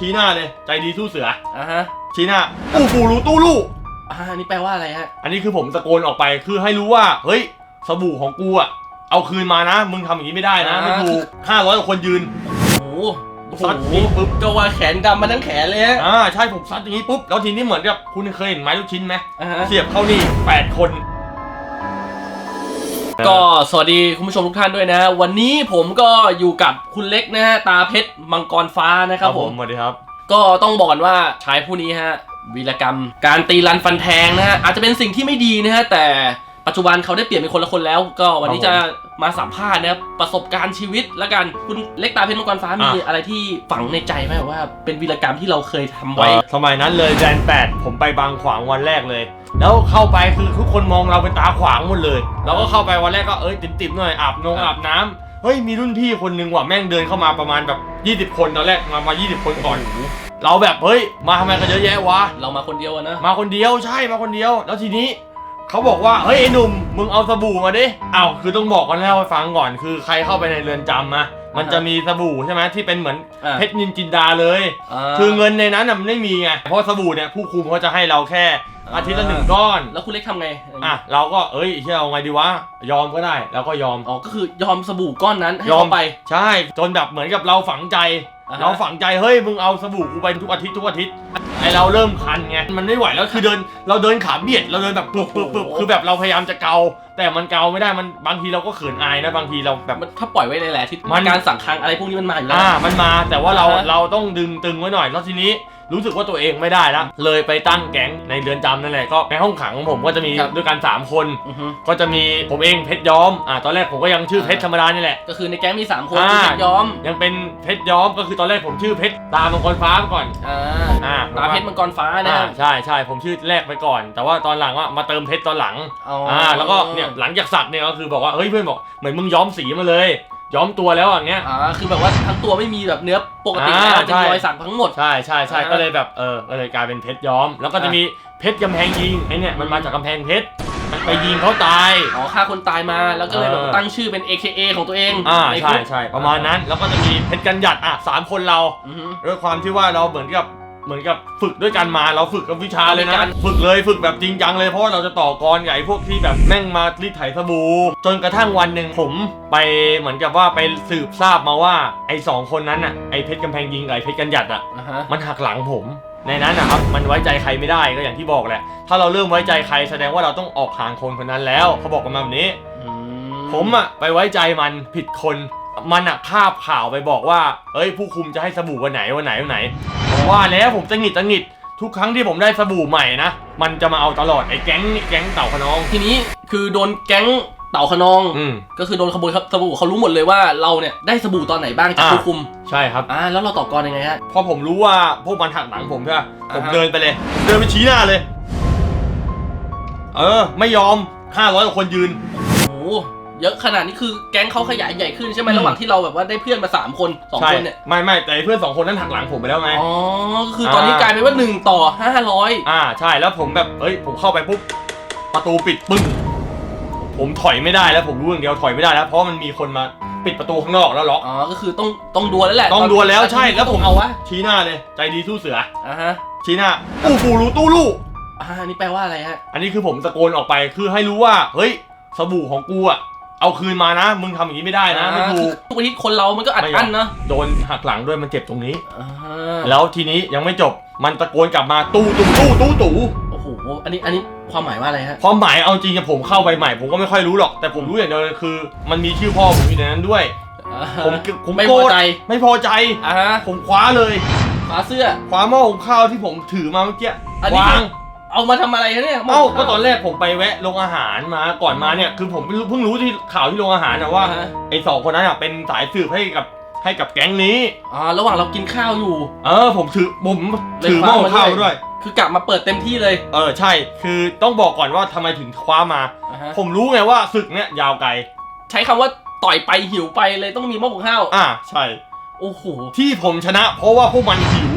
ชี้หน้าเลย ใจดีสู้เสือ อ่าฮะชี้หน้าอู้ฟูรู้ตู้ลู่ อ่านี่แปลว่าอะไรฮะ อันนี้คือผมตะโกนออกไปคือให้รู้ว่า เฮ้ย สบู่ของกูอะเอาคืนมานะ มึงทำอย่างนี้ไม่ได้นะอ่าไม่ถูกห้าร้อยกว่าคนยืน โอ้โหโอ้โหซัดนี้ปุ๊บ ก็ว่าแขนดำมาทั้งแขนเลยฮะอ่า ใช่ผมซัดอย่างนี้ปุ๊บ แล้วทีนี้เหมือนกับคุณเคยเห็นไม้ลูกชิ้นไหม อ่าฮะเสียบเข้านี่แปดคน ก็สวัสดีคุณผู้ชมทุกท่านด้วยนะ วันนี้ผมก็อยู่กับคุณเล็กนะฮะตาเพชรมังกรฟ้านะครับผมสวัสดีครับ ก็ต้องบอกก่อนว่าชายผู้นี้ฮะวีรกรรม การตีรันฟันแทงนะฮะอาจจะเป็นสิ่งที่ไม่ดีนะฮะแต่ ปัจจุบันเขาได้เปลี่ยนเป็นคนละคนแล้ว ก็วันนี้ครัจะบผมมาสัมภาษณ์นะครับประสบการณ์ชีวิตละกันคุณเล็กตาเพชรมังกรฟ้ามีอะ อะไรที่ฝังในใจไหมว่า เป็นวีรกรรมที่เราเคยทำไว้ เอ่อสมัยนั้นเลยแดนแปดผมไปบางขวางวันแรกเลย แล้วเข้าไปคือทุกคนมองเราเป็นตาขวางหมดเลย เราก็เข้าไปวันแรกก็เอ้ยติ่มๆหน่อยอาบนงครับอาบน้ำเฮ้ยมีรุ่นพี่คนนึงว่ะแม่งเดินเข้ามาประมาณแบบ 20 คนตอนแรกมามา 20 คนก่อนเราแบบเฮ้ยมาทำไมกันเยอะแยะวะ เรามาคนเดียวอะนะ มาคนเดียวใช่มาคนเดียว แล้วทีนี้ เขาบอกว่าเฮ้ยไอ้หนุ่มมึงเอาสบู่มาดิอ้าวคือต้องบอกกันแล้วให้ฟังก่อนคือใครเข้าไปในเรือนจำนะมันจะมีสบู่ใช่ไหมที่เป็นเหมือนอะเพชรนินจินดาเลยาคือเงินในนั้นน่ะมันไม่มีไงเพราะสบู่เนี่ยผู้คุมเขาจะให้เราแค่อาทิตย์ละหนึ่งก้อนแล้วคุณเล็กทำไงอะเราก็เอ้ยเชื่อเอาไงดีวะยอมก็ได้เราก็ยอม อ๋อก็คือยอมสบู่ก้อนนั้นให้ยอม เขาไป ใช่จนแบบเหมือนกับเราฝังใจ อ่าฮะ เราฝังใจเฮ้ยมึงเอาสบู่กูไปทุกอาทิตย์ทุกอาทิตย์ ไอเราเริ่มคันไงมันไม่ไหวแล้วคือเดินเราเดินขาเบียดเราเดินแบบปึ๊บปึ๊บปึ๊บคือแบบเราพยายามจะเกา แต่มันเกาไม่ได้มันบางทีเราก็เขินอายนะบางทีเราแบบมันถ้าปล่อยไว้ในแหละที่มัน การสั่งคังอะไรพวกนี้มันมาอยู่แล้ว อ่ามันมาแต่ว่าเราอ่าฮะ เราต้องดึงตึงไว้หน่อยแล้วทีนี้ รู้สึกว่าตัวเองไม่ได้แล้วเลยไปตั้งแก๊งในเรือนจำนั่นแหละก็ในห้องขังของผมก็จะมีครับด้วยกัน 3 คน อือฮึก็จะมีผมเองเพชรย้อมอ่าตอนแรกผมก็ยังชื่ออ่าเพชรธรรมดานี่แหละ ก็คือในแก๊งมีสามคนอ่า คือเพชรย้อมยังเป็นเพชรย้อมก็คือตอนแรกผมชื่อเพชรตามังกรฟ้ามาก่อนอ่าอ่าตาเพชรมังกรฟ้านะอ่าใช่ใช่ผมชื่อแรกไปก่อน แต่ว่าตอนหลังว่ามาเติมเพชรตอนหลังอ๋ออ่าแล้วก็เนี่ยหลังจากสักเนี่ยก็คือบอกว่าเฮ้ยเพื่อนบอกเหมือนมึงย้อมสีมาเลย ย้อมตัวแล้วอย่างเงี้ย อ่าคือแบบว่าทั้งตัวไม่มีแบบเนื้อปกติอ่าแล้วเป็นใช่รอยสักทั้งหมด ใช่ใช่ใช่อ่าก็เลยแบบเออก็เลยกลายเป็นเพชรย้อม แล้วก็จะอะ มีเพชรกำแพงยิงไอเนี่ยมันมาจากกำแพงเพชรมันไปยิงเขาตาย อ๋อฆ่าคนตายมาแล้วก็เลยแบบเออ ตั้งชื่อเป็น AKA ของตัวเองอ่าในใช่คุกใช่ประมาณนั้นแล้วก็จะมีเพชรกันหยัดอะสามคนเราอือฮึ ด้วยความที่ว่าเราเหมือนกับ เหมือนกับฝึกด้วยกันมาเราฝึกกับวิชาเลยด้วยกันะนฝึกเลยฝึกแบบจริงจังเลยเพราะว่าเราจะต่อกรกับไอ้พวกที่แบบแม่งมารีดไถสบู่จนกระทั่งวันหนึ่งผมไปเหมือนกับว่าไปสืบทราบมาว่าไอ้สองคนนั้นอะไอ้เพชรกำแพงยิงกับไอ้เพชรกันหยัดอะอ่าฮะ มันหักหลังผม ในนั้นนะครับมันไว้ใจใครไม่ได้ก็อย่างที่บอกแหละ ถ้าเราเริ่มไว้ใจใครแสดงว่าเราต้องออกห่างคนคนนั้นแล้วเขาบอกกันมาแบบนี้อืผมอะไปไว้ใจมันผิดคน มันอะคาบข่าวไปบอกว่า เอ้ย ผู้คุมจะให้สบู่วันไหนวันไหนวันไหนผมว่าแล้วผมจะหงิดจะหงิด ทุกครั้งที่ผมได้สบู่ใหม่นะ มันจะมาเอาตลอดไอ้แก๊งแก๊งเต่าขนอง ทีนี้คือโดนแก๊งเต่าขนอง อืม ก็คือโดนขโมยสบู่เขารู้หมดเลยว่าเราเนี่ยได้สบู่ตอนไหนบ้างจากอ่า ผู้คุมใช่ครับ อ่าแล้วเราต่อกรยังไงฮะ พอผมรู้ว่าพวกมันหักหลังผมใช่ปะผมอ่าฮะ เดินไปเลยผมเดินไปชี้หน้าเลย เออ ไม่ยอม 500กว่าคนยืน โอ้โห เยอะขนาดนี้คือแก๊งเขาขยายใหญ่ขึ้นใช่ไหมอืมระหว่างที่เราแบบว่าได้เพื่อนมาสามคนสองใช่คนเนี่ยไม่ไม่แต่ไอ้เพื่อนสองคนนั้นหักหลังผมไปแล้วไง อ๋อก็คือตอนนี้อ่ากลายเป็นว่าหนึ่งต่อห้าร้อยอ่าใช่แล้วผมแบบเอ้ยผมเข้าไปปุ๊บประตูปิดปึ้งผมถอยไม่ได้แล้วผมรู้อย่างเดียวถอยไม่ได้แล้ว เพราะมันมีคนมาปิดประตูข้างนอกแล้วล็อกอ๋อก็คือต้องต้องดวลแล้วแหละต้องดวลแล้วใช่แล้วผมเอาวะชี้หน้าเลย ใจดีสู้เสืออ่าฮะชี้หน้าอู้ฟูรู้ตู้ลู่อ่านี่แปลว่าอะไรฮะอันนี้คือผมตะโกนออกไปคือให้รู้ว่า เฮ้ยสบู่ของกูอะ เอาคืนมานะ มึงทำอย่างนี้ไม่ได้นะไม่ถูก ทุกวันนี้คนเรามันก็อัดไม่ยอม อั้นเนาะโดนหักหลังด้วยมันเจ็บตรงนี้ อ่าแล้วทีนี้ยังไม่จบมันตะโกนกลับมาตู้ตู้ตู้ตู้ตู้โอ้โหอันนี้อันนี้ความหมายว่าอะไรฮะความหมายเอาจริงกับผมเข้าไปใหม่ ผมก็ไม่ค่อยรู้หรอกแต่ผมรู้อย่างเดียวเลยคือ มันมีชื่อพ่อผมอยู่ในนั้นด้วยอ่าผมผมไม่โกพรอธ ใจไม่พอใจ อ่าฮะผมคว้าเลยฝาเสื้อ คว้าหม้อหุงข้าวที่ผมถือมาเมื่อกี้อันนี้ วาง เอามาทำอะไรฮะเนี่ยเอ้าก็ตอนแรกผมไปแวะโรงอาหารมาก่อนมาเนี่ยคือผมเพิ่งรู้เพิ่งรู้ที่ข่าวที่โรงอาหารนะว่าอ่าฮะไอ้สองคนนั้นอะเป็นสายสืบให้กับให้กับแก๊งนี้ อ่าระหว่างเรากินข้าวอยู่ เออผมถือผมถือหม้อหุงข้าวมาด้วย คือกลับมาเปิดเต็มที่เลยเออใช่ คือต้องบอกก่อนว่าทำไมถึงคว้ามา อ่าฮะผมรู้ไงว่าศึกเนี่ยยาวไกล ใช้คำว่าต่อยไปหิวไปเลยต้องมีหม้อหุงข้าวอ่าใช่ โอ้โหที่ผมชนะ เพราะว่าพวกมันหิว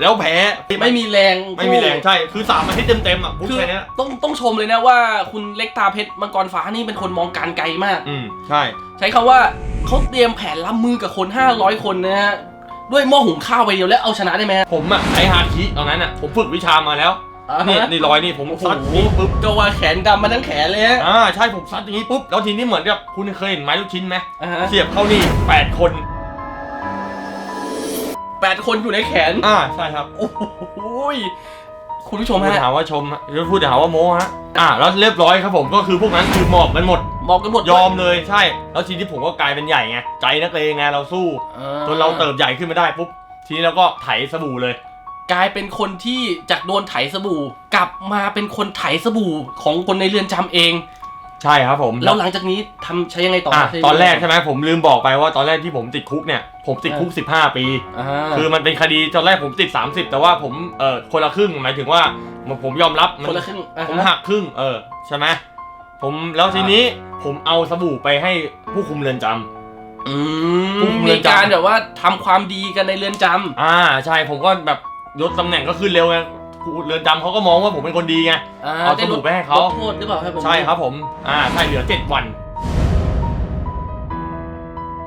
แล้วแพ้ไม่มีแรงไม่มีแรงใช่ คือสามอาทิตย์เต็มๆอะพูดคือแค่เนี้ยต้องต้องชมเลยนะว่าคุณเล็กตาเพชรมังกรฟ้านี่เป็นคนมองการไกลมาก อืมใช่ ใช้คำว่าเขาเตรียมแผนรับมือกับคน 500 คนนะฮะด้วยหม้อหุงข้าวไปเดียวแล้วเอาชนะได้ไหมฮะผมอะไอฮาคิตอนนั้นอะผมฝึกวิชามาแล้วนี่นี่รอยนี่ผมโอ้โหซัดนี่ปุ๊บก็ว่าแขนดำมาทั้งแขนเลยฮะอ่าใช่ผมซัดอย่างนี้ปุ๊บแล้วทีนี้เหมือนกับคุณเคยเห็นไม้ลูกชิ้นไหมอ่าฮะเสียบเข้านี่แปดคน แปดคนอยู่ในแขน อ่าใช่ครับโอ้โหยคุณผู้ชมพูดฮะหาว่าชมฮะหรือพูดหาว่าโม้ฮะอ่าแล้วเรียบร้อยครับผมก็คือพวกนั้นคือหมอบกันหมดบอกกันหมดยอมเลยใช่ แล้วทีนี้ผมก็กลายเป็นใหญ่ไงใจนักเลงไงเราสู้อ่าจนเราเติบใหญ่ขึ้นมาได้ปุ๊บทีนี้เราก็ไถสบู่เลย กลายเป็นคนที่จากโดนไถสบู่ กลับมาเป็นคนไถสบู่ของคนในเรือนจำเอง ใช่ครับผมแล้วหลังจากนี้ทำใช้ยังไงต่ออะใช้ตอนแรกใช่ไหมผมลืมบอกไปว่าตอนแรกที่ผมติดคุกเนี่ยผมติดคุก 15 ปี อ่าคือมันเป็นคดีตอนแรกผมติด 30 แต่ว่าผมเออคนละครึ่งหมายถึงว่าผมยอมรับมัคนละครึ่งอ่าผมฮะ หักครึ่งเออใช่ไหมผมแล้วทีนี้ผมเอาสบู่ไปให้ผู้คุมเรือนจำ อืผู้มคุมเรืมีอนจำ การแบบว่าทำความดีกันในเรือนจำ อ่าใช่ผมก็แบบยศตำแหน่งก็ขึ้นเร็วไง เรือนจำเขาก็มองว่าผมเป็นคนดีไง อ่าเอาได้สลบู่ดไปให้เขา ลดโทษหรือเปล่าครับผมใช่ครับผม อ่า ใช่เหลือ 7 วัน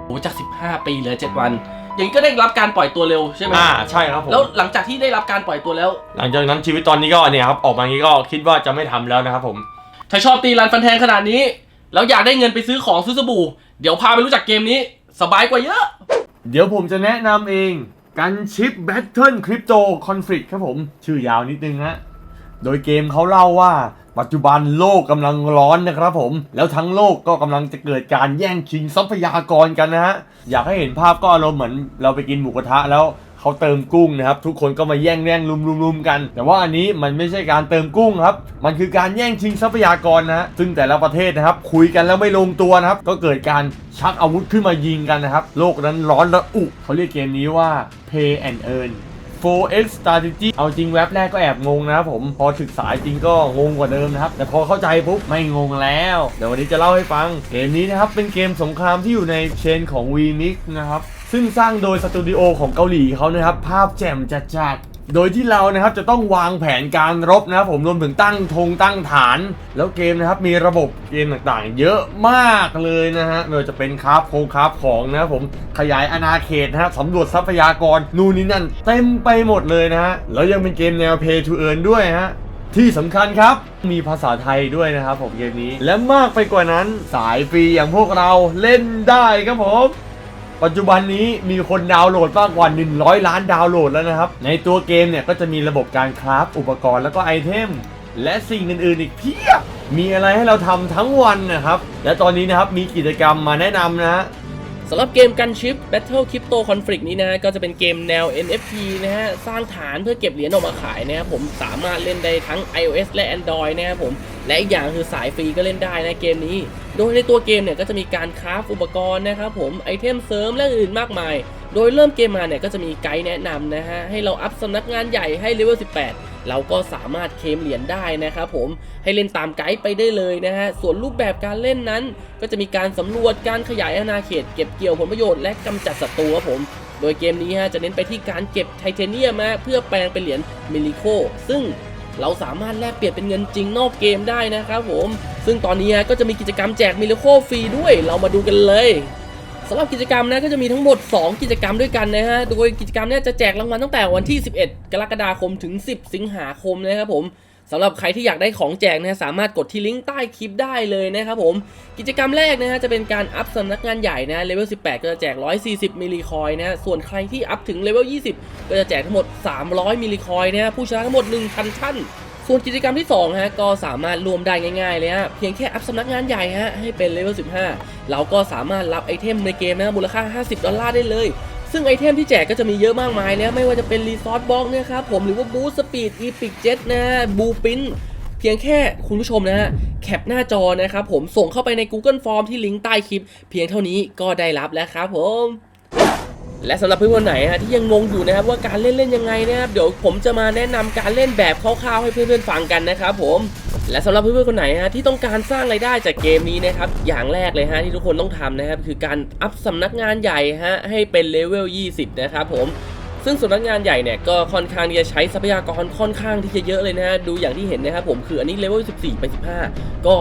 โอ้จาก 15 ปีเหลือ 7 วัน อย่างนี้ก็ได้รับการปล่อยตัวเร็วใช่ไหมอ่า ใช่ครับผม แล้วหลังจากที่ได้รับการปล่อยตัวแล้ว หลังจากนั้นชีวิตตอนนี้ก็เนี่ยครับ ออกมาอย่างนี้ก็คิดว่าจะไม่ทำแล้วนะครับผม ถ้าชอบตีรันฟันแทงขนาดนี้ แล้วอยากได้เงินไปซื้อของซื้อสบู่ เดี๋ยวพาไปรู้จักเกมนี้ สบายกว่าเยอะ เดี๋ยวผมจะแนะนำเอง กันชิปแบทเทิลคริปโตคอนฟ lict ครับผม ชื่อยาวนิดนึงฮะ โดยเกมเขาเล่าว่าปัจจุบันโลกกำลังร้อนนะครับผม แล้วทั้งโลกก็กำลังจะเกิดการแย่งชิงทรัพยากรกันนะฮะ อยากให้เห็นภาพก็อารมณ์เหมือนเราไปกินหมูกระทะแล้ว เขาเติมกุ้งนะครับ ทุกคนก็มาแย่งแย่งลุมลุมลุมกัน แต่ว่าอันนี้มันไม่ใช่การเติมกุ้งครับ มันคือการแย่งชิงทรัพยากรนะฮะซึ่งแต่ละประเทศนะครับ คุยกันแล้วไม่ลงตัวนะครับ ก็เกิดการชักอาวุธขึ้นมายิงกันนะครับ โลกนั้นร้อนระอุเขาเรียกเกมนี้ว่า Pay and Earn 4x strategy เอาจริงเว็บแรกก็แอบงงนะครับผม พอศึกษาจริงก็งงกว่าเดิมนะครับ แต่พอเข้าใจปุ๊บไม่งงแล้ว เดี๋ยววันนี้จะเล่าให้ฟัง เกมนี้นะครับเป็นเกมสงครามที่อยู่ในเชนของ v m i x นะครับ ซึ่งสร้างโดยสตูดิโอของเกาหลีเขานะครับ ภาพแจ่มจัดๆ โดยที่เรานะครับจะต้องวางแผนการรบนะครับผมรวมถึงตั้งธงตั้งฐาน แล้วเกมนะครับมีระบบเกมต่างๆ เยอะมากเลยนะฮะไม่ว่าจะเป็นคราฟโคคราฟของนะครับผมขยายอาณาเขตนะฮะสำรวจทรัพยากรนู่นนี่นั่นเต็มไปหมดเลยนะฮะแล้วยังเป็นเกมแนว Pay to Earn ด้วยฮะที่สำคัญครับมีภาษาไทยด้วยนะครับผมเกมนี้ และมากไปกว่านั้นสายฟรีอย่างพวกเราเล่นได้ครับผม ปัจจุบันนี้มีคนดาวน์โหลดมากกว่า 100 ล้านดาวน์โหลดแล้วนะครับ ในตัวเกมเนี่ยก็จะมีระบบการคราฟอุปกรณ์แล้วก็ไอเทม และสิ่งอื่นๆอีกเพียบ มีอะไรให้เราทำทั้งวันนะครับ และตอนนี้นะครับมีกิจกรรมมาแนะนำนะฮะสำหรับเกมกันชิป Battle Crypto Conflict นี้นะฮะก็จะเป็นเกมแนว NFT นะฮะสร้างฐานเพื่อเก็บเหรียญออกมาขายนะครับผมสามารถเล่นได้ทั้ง iOS และ Android นะครับผมและอีกอย่างคือสายฟรีก็เล่นได้นะเกมนี้โดยในตัวเกมเนี่ยก็จะมีการคราฟอุปกรณ์นะครับผมไอเทมเสริมและอื่นมากมาย โดยเริ่มเกมมาเนี่ยก็จะมีไกด์แนะนำนะฮะให้เราอัพสำนักงานใหญ่ให้เลเวล 18 เราก็สามารถเคลมเหรียญได้นะครับผมให้เล่นตามไกด์ไปได้เลยนะฮะส่วนรูปแบบการเล่นนั้น ก็จะมีการสำรวจการขยายอาณาเขตเก็บเกี่ยวผลประโยชน์และกำจัดศัตรูครับผมโดยเกมนี้ฮะจะเน้นไปที่การเก็บไทเทเนียมมาเพื่อแปลงเป็นเหรียญมิลิโคซึ่ง เราสามารถแลกเปลี่ยนเป็นเงินจริงนอกเกมได้นะครับผม ซึ่งตอนนี้ก็จะมีกิจกรรมแจกมิลโคฟรีด้วย เรามาดูกันเลยสำหรับกิจกรรมนะก็จะมีทั้งหมด 2 กิจกรรมด้วยกันนะฮะ โดยกิจกรรมเนี่ยจะแจกรางวัลตั้งแต่วันที่ 11 กรกฎาคมถึง 10 สิงหาคมนะครับผม สำหรับใครที่อยากได้ของแจกนะฮะสามารถกดที่ลิงก์ใต้คลิปได้เลยนะครับผม กิจกรรมแรกนะฮะจะเป็นการอัพสำนักงานใหญ่นะเลเวล 18 ก็จะแจก 140 มิลลิคอยน์นะส่วนใครที่อัพถึงเลเวล 20 ก็จะแจกทั้งหมด 300 มิลลิคอยน์นะฮะผู้ชนะทั้งหมด 1,000 ท่านส่วนกิจกรรมที่2ฮะก็สามารถรวมได้ง่ายๆเลยฮะเพียงแค่อัพสำนักงานใหญ่ฮะให้เป็นเลเวล 15 เราก็สามารถรับไอเทมในเกมนะมูลค่า 50 ดอลลาร์ได้เลย ซึ่งไอเทมที่แจกก็จะมีเยอะมากมายนะไม่ว่าจะเป็นรีซอสบล็อกนะครับผมหรือว่าบูสปีดอีพิกเจ็ตนะบูปินเพียงแค่คุณผู้ชมนะฮะแคปหน้าจอนะครับผมส่งเข้าไปใน Google Form ที่ลิงก์ใต้คลิป เพียงเท่านี้ก็ได้รับแล้วครับผม และสำหรับเพื่อนคนไหนฮะที่ยังงงอยู่นะครับว่าการเล่นเล่นยังไงนะครับเดี๋ยวผมจะมาแนะนำการเล่นแบบคร่าวๆให้เพื่อนๆฟังกันนะครับผมและสำหรับเพื่อนๆคนไหนฮะที่ต้องการสร้างรายได้จากเกมนี้นะครับอย่างแรกเลยฮะที่ทุกคนต้องทำนะครับคือการอัพสำนักงานใหญ่ฮะให้เป็นเลเวล 20 นะครับผมซึ่งสำนักงานใหญ่เนี่ยก็ค่อนข้างที่จะใช้ทรัพยากรค่อนข้างที่จะเยอะเลยนะฮะดูอย่างที่เห็นนะครับผมคืออันนี้เลเวล 14 ไป 15 ก็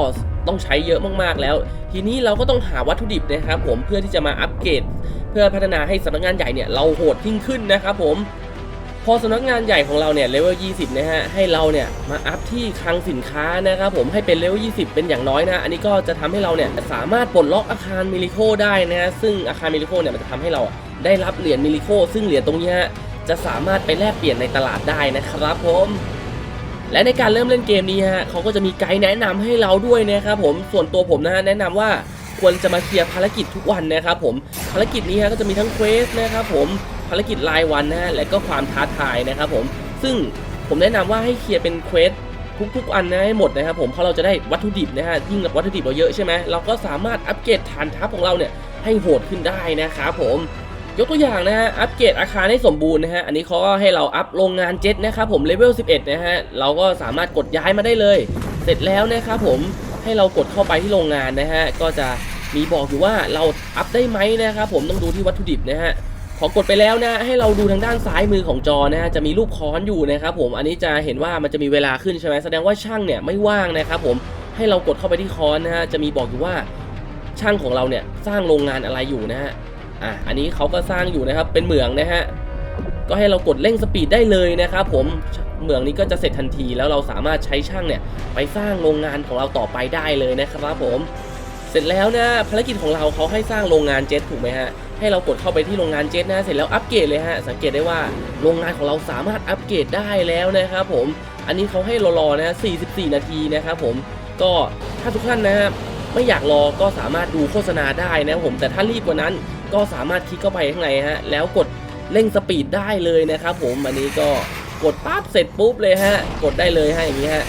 ต้องใช้เยอะมากๆแล้ว ทีนี้เราก็ต้องหาวัตถุดิบนะครับผมเพื่อที่จะมาอัปเกรด เพื่อพัฒนาให้สำนักงานใหญ่เนี่ยเราโหดยิ่งขึ้นนะครับผมพอสำนักงานใหญ่ของเราเนี่ยเลเวล 20 นะฮะ ให้เราเนี่ยมาอัพที่คลังสินค้านะครับผมให้เป็นเลเวล 20 เป็นอย่างน้อยนะ อันนี้ก็จะทำให้เราเนี่ยสามารถปลดล็อกอาคารมิลิโคได้นะฮะ ซึ่งอาคารมิลิโคเนี่ยมันจะทำให้เราได้รับเหรียญมิลิโค ซึ่งเหรียญตรงนี้ฮะจะสามารถไปแลกเปลี่ยนในตลาดได้นะครับผมและในการเริ่มเล่นเกมนี้ฮะเขาก็จะมีไกด์แนะนำให้เราด้วยนะครับผมส่วนตัวผมนะฮะแนะนำว่า ควรจะมาเคลียร์ภารกิจทุกวันนะครับผมภารกิจนี้ฮะก็จะมีทั้งเควสนะครับผมภารกิจรายวันนะฮะและก็ความท้าทายนะครับผมซึ่งผมแนะนำว่าให้เคลียร์เป็นเควสทุกๆอันนะให้หมดนะครับผมเพราะเราจะได้วัตถุดิบนะฮะยิ่งวัตถุดิบเราเยอะใช่ไหมเราก็สามารถอัปเกรดฐานทัพของเราเนี่ยให้โหดขึ้นได้นะครับผมยกตัวอย่างนะฮะอัปเกรดอาคารให้สมบูรณ์นะฮะอันนี้เขาก็ให้เราอัพโรงงานเจ็ตนะครับผมเลเวล11นะฮะเราก็สามารถกดย้ายมาได้เลย เสร็จแล้วนะครับผมให้เรากดเข้าไปที่โรงงานนะฮะก็จะ มีบอกอยู่ว่าเราอัพได้ไหมนะครับผมต้องดูที่วัตถุดิบนะฮะพอกดไปแล้วนะให้เราดูทางด้านซ้ายมือของจอนะฮะจะมีรูปค้อนอยู่นะครับผมอันนี้จะเห็นว่ามันจะมีเวลาขึ้นใช่ไหมแสดงว่าช่างเนี่ยไม่ว่างนะครับผมให้เรากดเข้าไปที่ค้อนนะฮะจะมีบอกอยู่ว่าช่างของเราเนี่ยสร้างโรงงานอะไรอยู่นะฮะอะอันนี้เขาก็สร้างอยู่นะครับเป็นเหมืองนะฮะก็ให้เรากดเร่งสปีดได้เลยนะครับผมเหมืองนี้ก็จะเสร็จทันทีแล้วเราสามารถใช้ช่างเนี่ยไปสร้างโรงงานของเราต่อไปได้เลยนะครับผม เสร็จแล้วนะภารกิจของเราเขาให้สร้างโรงงานเจ็ตถูกไหมฮะให้เรากดเข้าไปที่โรงงานเจ็ตนะเสร็จแล้วอัปเกรดเลยฮะสังเกตได้ว่าโรงงานของเราสามารถอัปเกรดได้แล้วนะครับผมอันนี้เขาให้รอรอนะ44 นาทีนะครับผมก็ถ้าทุกท่านนะฮะไม่อยากรอก็สามารถดูโฆษณาได้นะผมแต่ถ้ารีบกว่านั้นก็สามารถคลิกเข้าไปข้างในฮะแล้วกดเร่งสปีดได้เลยนะครับผมอันนี้ก็กดปั๊บเสร็จปุ๊บเลยฮะกดได้เลยฮะอย่างนี้ฮะ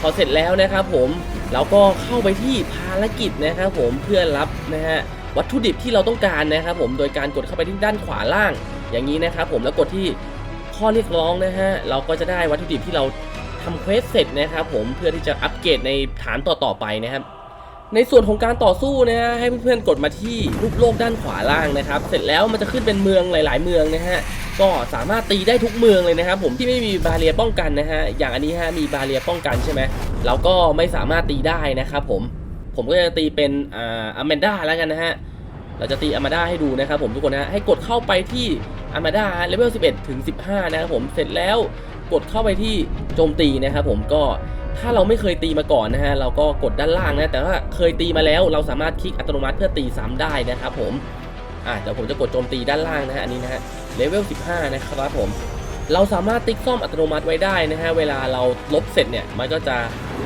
พอเสร็จแล้วนะครับผม เราก็เข้าไปที่ภารกิจนะครับผมเพื่อรับนะฮะวัตถุดิบที่เราต้องการนะครับผมโดยการกดเข้าไปที่ด้านขวาล่างอย่างนี้นะครับผมแล้วกดที่ข้อเรียกร้องนะฮะเราก็จะได้วัตถุดิบที่เราทำเควสเสร็จนะครับผมเพื่อที่จะอัปเกรดในฐานต่อๆไปนะครับในส่วนของการต่อสู้นะฮะให้เพื่อนๆกดมาที่รูปโลกด้านขวาล่างนะครับ เสร็จแล้วมันจะขึ้นเป็นเมืองหลาย ๆ เมืองนะฮะ ก็สามารถตีได้ทุกเมืองเลยนะครับผมที่ไม่มีบาเรียป้องกันนะฮะอย่างอันนี้ฮะมีบาเรียป้องกันใช่ไหมเราก็ไม่สามารถตีได้นะครับผมผมก็จะตีเป็นอ่าอแมนด้าแล้วกันนะฮะเราจะตีอแมนด้าให้ดูนะครับผมทุกคนนะฮะให้กดเข้าไปที่อแมนด้าเลเวล 11 ถึง 15 นะครับผมเสร็จแล้วกดเข้าไปที่โจมตีนะครับผมก็ถ้าเราไม่เคยตีมาก่อนนะฮะเราก็กดด้านล่างนะแต่ว่าเคยตีมาแล้วเราสามารถคลิกอัตโนมัติเพื่อตีซ้ำได้นะครับผม อะเดี๋ยวผมจะกดโจมตีด้านล่างนะฮะอันนี้นะฮะเลเวล 15 นะครับผม เราสามารถติ๊กซ่อมอัตโนมัติไว้ได้นะฮะเวลาเราลบเสร็จเนี่ยมันก็จะ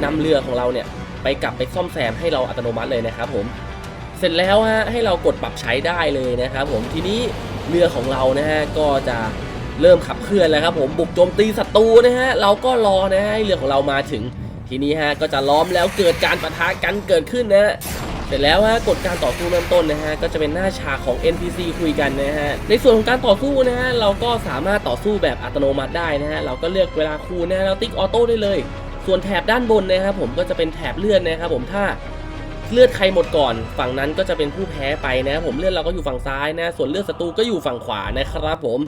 นำเรือของเราเนี่ยไปกลับไปซ่อมแซมให้เราอัตโนมัติเลยนะครับผมเสร็จแล้วฮะให้เรากดปรับใช้ได้เลยนะครับผมทีนี้เรือของเรานะฮะก็จะเริ่มขับเคลื่อนแล้วครับผมบุกโจมตีศัตรูนะฮะเราก็รอนะฮะให้เรือของเรามาถึงทีนี้ฮะก็จะล้อมแล้วเกิดการปะทะกันเกิดขึ้นนะฮะ เสร็จแล้วฮะกดการต่อสู้เริ่มต้นนะฮะก็จะเป็นหน้าฉากของ NPC คุยกันนะฮะในส่วนของการต่อสู้นะฮะเราก็สามารถต่อสู้แบบอัตโนมัติได้นะฮะเราก็เลือกเวลาคูนะฮะแล้วติ๊กออโต้ได้เลย ส่วนแถบด้านบนนะครับผมก็จะเป็นแถบเลื่อนนะครับผมถ้าเลือดใครหมดก่อน ฝั่งนั้นก็จะเป็นผู้แพ้ไปนะครับผมเลือดเราก็อยู่ฝั่งซ้ายนะส่วนเลือดศัตรูก็อยู่ฝั่งขวานะครับผม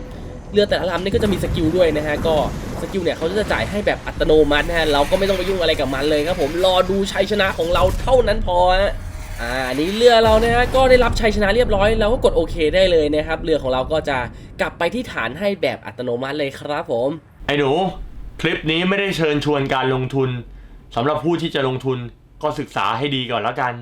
เลือดแต่ละลำนี่ก็จะมีสกิลด้วยนะฮะก็สกิลเนี่ยเขาจะจ่ายให้แบบอัตโนมัตินะฮะเราก็ไม่ต้องไปยุ่งอะไรกับมันเลยครับผมรอดูชัยชนะของเราเท่านั้นพอฮะ อ่าอันนี้เรือเรานะฮะก็ได้รับชัยชนะเรียบร้อยเราก็กดโอเคได้เลยนะครับ เรือของเราก็จะกลับไปที่ฐานให้แบบอัตโนมัติเลยครับผม ไอ้หนู คลิปนี้ไม่ได้เชิญชวนการลงทุนสำหรับผู้ที่จะลงทุนก็ศึกษาให้ดีก่อนแล้วกัน